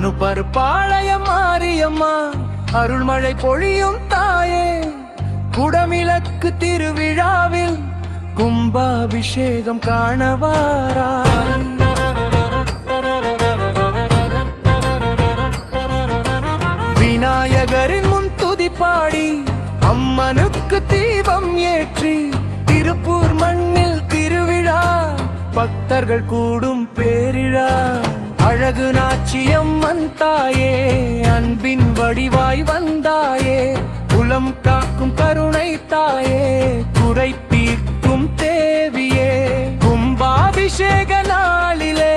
பருப்பாளையம் மாரியம்மா. அருள்மழை பொழியும் தாயே. குடமிலக்கு திருவிழாவில் கும்பாபிஷேகம் காணவாரா? விநாயகரின் முன் துதிப்பாடி அம்மனுக்கு தீபம் ஏற்றி திருப்பூர் மண்ணில் திருவிழா பக்தர்கள் கூடும் பேரிழா. அழகு நாச்சியம்மன் தாயே அன்பின் வடிவாய் வந்தாயே குலம் காக்கும் கருணை தாயே குறை தீர்க்கும் தேவியே. கும்பாபிஷேக நாளிலே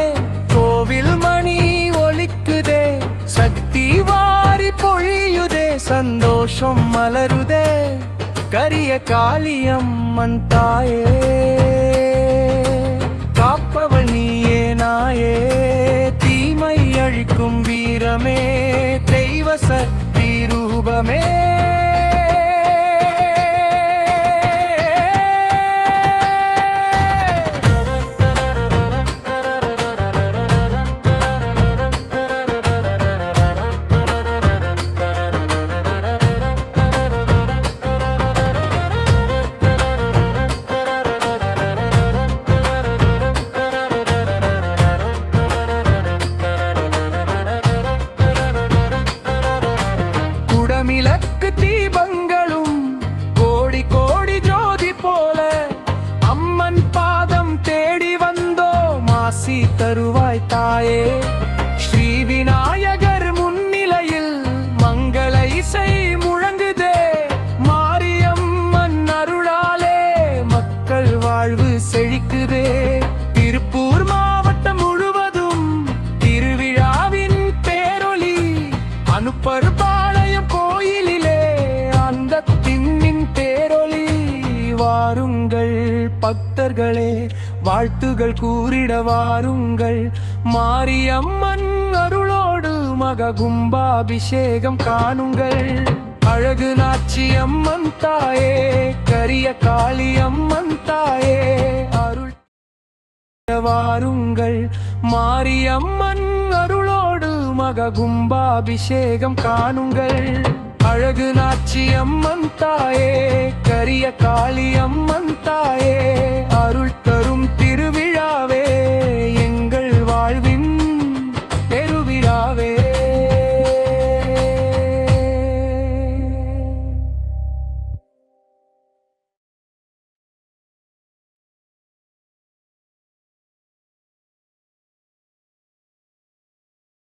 கோவில் மணி ஒலிக்குதே சக்தி வாரி பொழியுதே சந்தோஷம் மலருதே. கரிய காளியம்மன் தாயே. சக்தி ரூபமே மாசி தருவாய் தாயே. ஸ்ரீ விநாயகர் முன்னிலையில் மங்கள இசை முழங்குதே. மாரியம்மன் அருளாலே மக்கள் வாழ்வு செழிக்குதே. திருப்பூர் மாவட்டம் முழுவதும் திருவிழாவின் பேரொலி அனுப்பர் பாளையம் கோயிலில் பக்தர்களே வாழ்த்துகள் கூறிட வாருங்கள் மாரியம்மன் அருளோடு மக கும்பாபிஷேகம் காணுங்கள். அழகு நாச்சி அம்மன் தாயே கரிய காளி அம்மன் தாயே அருள் வாருங்கள் மாரியம்மன் அருளோடு மக கும்பாபிஷேகம் காணுங்கள். அழகு நாச்சி அம்மன் தாயே கரிய காளி அம்மன் தாயே